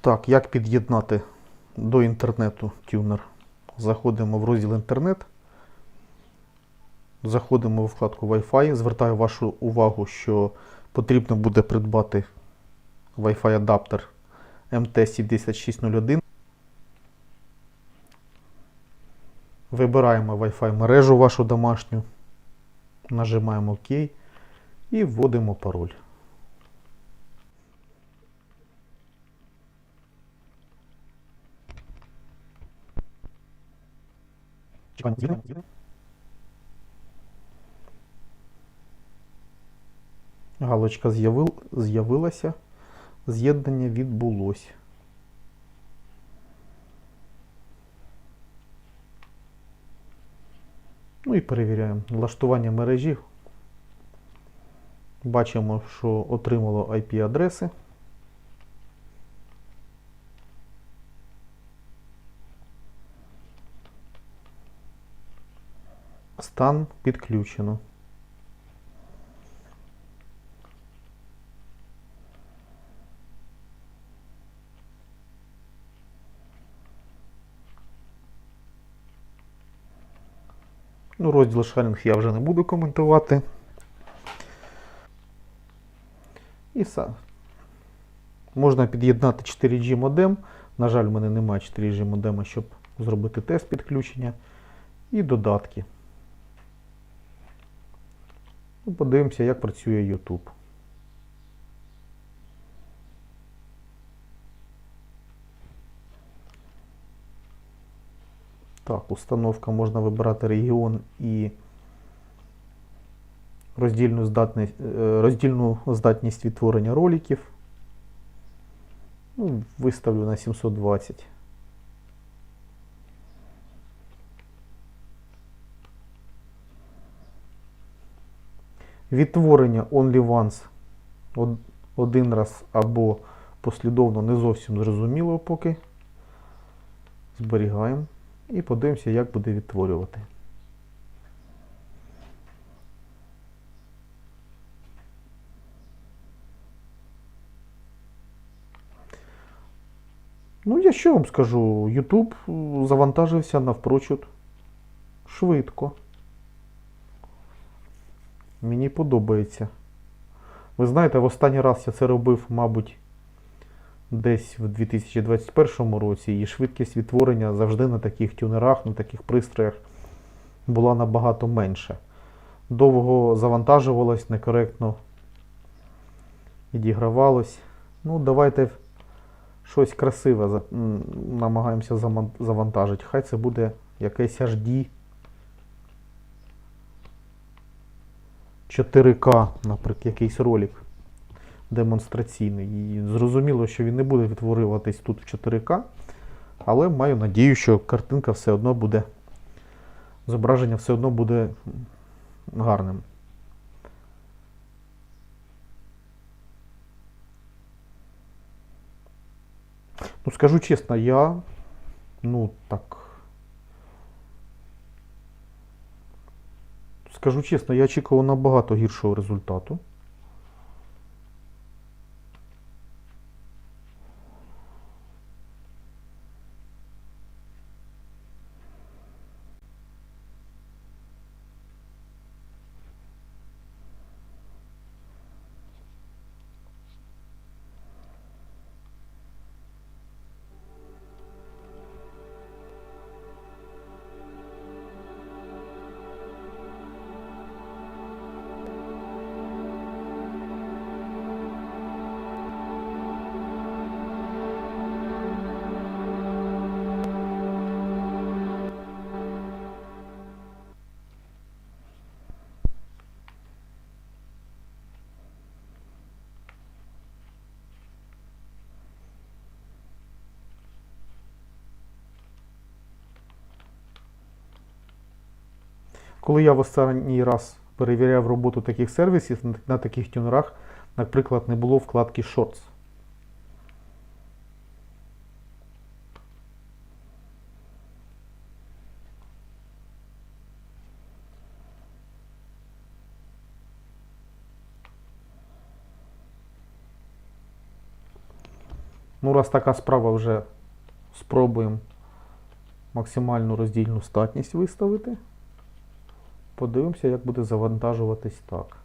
Так, як під'єднати до інтернету тюнер? Заходимо в розділ інтернет. Заходимо в вкладку Wi-Fi. Звертаю вашу увагу, що потрібно буде придбати Wi-Fi адаптер MT7601. Вибираємо Wi-Fi мережу вашу домашню. Нажимаємо ОК і вводимо пароль. Чекаємо з'єднання. Галочка з'явил, з'явилася. З'єднання відбулось. Ну і перевіряємо. Налаштування мережі. Бачимо, що отримало IP-адреси. Стан підключено. Ну, розділ шарінг я вже не буду коментувати. І все. Можна під'єднати 4G модем. На жаль, в мене немає 4G модема, щоб зробити тест підключення. І додатки. Ну, Подивимося, як працює YouTube. Так, установка можна вибирати регіон і роздільну здатність, е, роздільну здатність відтворення роликів. Ну, виставлю на 720. Відтворення only once один раз або послідовно не зовсім зрозуміло поки. Зберігаємо і подивимося, як буде відтворювати. Ну, я що вам скажу, YouTube завантажився навпрочуд швидко. Мені подобається. Ви знаєте, в останній раз я це робив, мабуть, десь в 2021 році, і швидкість відтворення завжди на таких тюнерах, на таких пристроях була набагато менша. Довго завантажувалось, некоректно відігравалось. Ну, давайте щось красиве намагаємося завантажити. Хай це буде якесь HD 4К, наприклад, якийсь ролик демонстраційний. І зрозуміло, що він не буде відтворюватись тут в 4К, але маю надію, що картинка все одно буде, зображення все одно буде гарним. Ну, скажу чесно, я, ну, так. Скажу чесно, я очікував набагато гіршого результату. Коли я в останній раз перевіряв роботу таких сервісів, на- таких тюнерах, наприклад, не було вкладки Shorts. Ну, раз така справа вже спробуємо максимальну роздільну статність виставити. Подивимося, як буде завантажуватись так.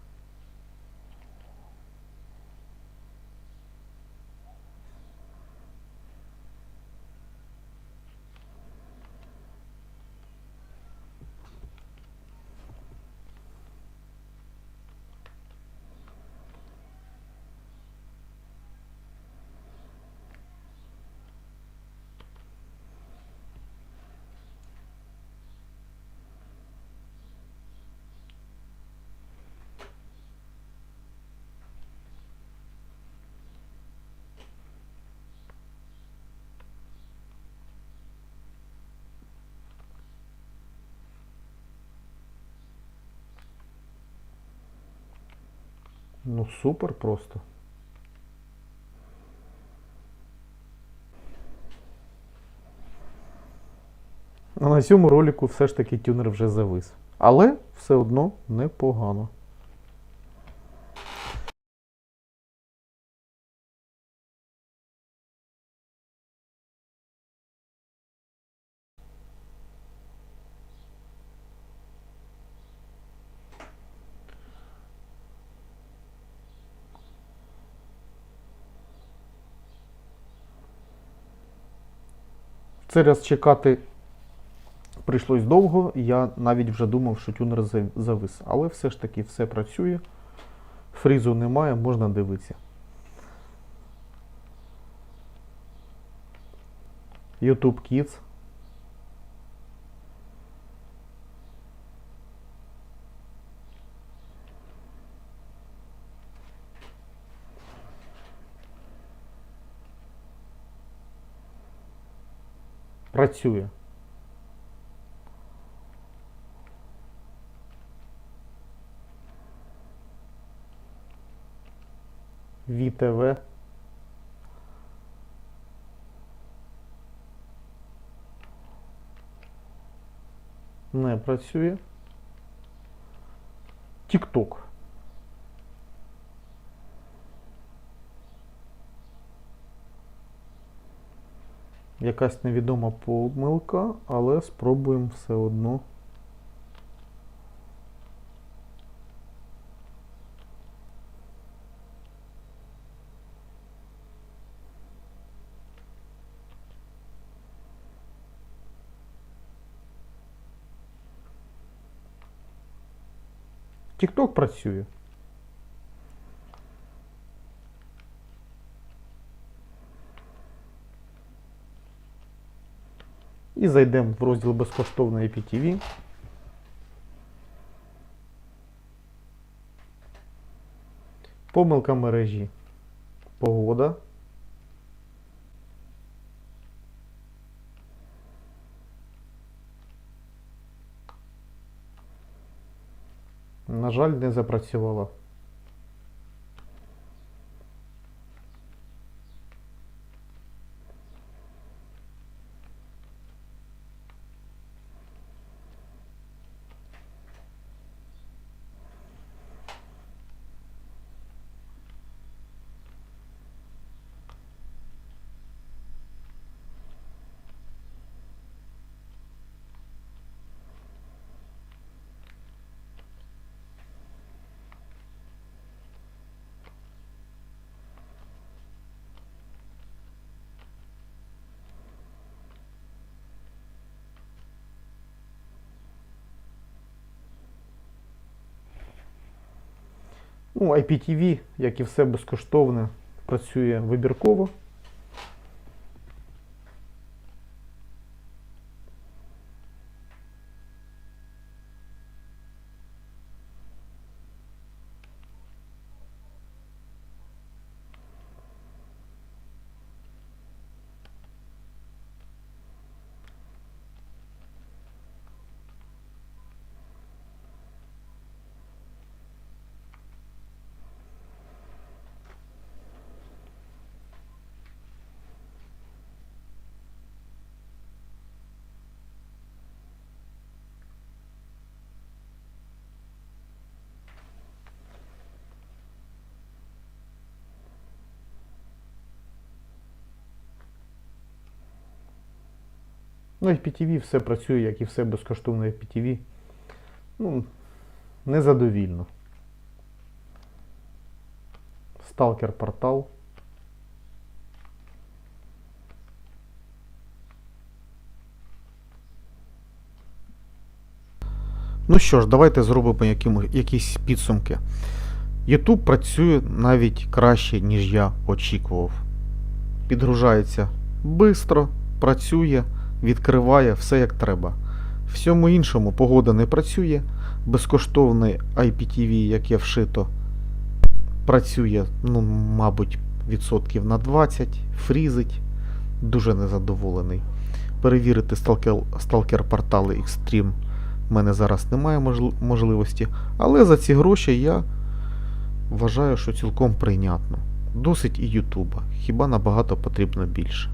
Ну, супер просто. А на цьому ролику все ж таки тюнер вже завис. Але все одно непогано. Цей раз чекати прийшлось довго, я навіть вже думав, що тюнер завис. Але все ж таки все працює. Фрізу немає, можна дивитися. YouTube Kids. Працює. ВІТВ. Не працює. TikTok. Якась невідома помилка, але спробуємо все одно. TikTok працює. І зайдемо в розділ безкоштовно IPTV. Помилка мережі. Погода. На жаль, не запрацювала. Ну, IPTV, як і все безкоштовне, працює вибірково. Ну, IPTV все працює, як і все безкоштовне IPTV. Ну, незадовільно. Сталкер портал. Ну що ж, давайте зробимо якісь підсумки. YouTube працює навіть краще, ніж я очікував. Підгружається швидко, працює, відкриває все як треба. Всьому іншому погода не працює. Безкоштовний IPTV, яке вшито, працює, ну, мабуть, відсотків на 20, фрізить. Дуже незадоволений. Перевірити сталкер, сталкер портали Extreme в мене зараз немає можливості, але за ці гроші я вважаю, що цілком прийнятно. Досить і Ютуба, хіба набагато потрібно більше.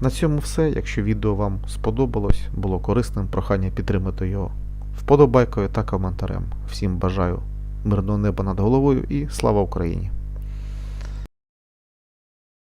На цьому все. Якщо відео вам сподобалось, було корисним, прохання підтримати його вподобайкою та коментарем. Всім бажаю мирного неба над головою і слава Україні!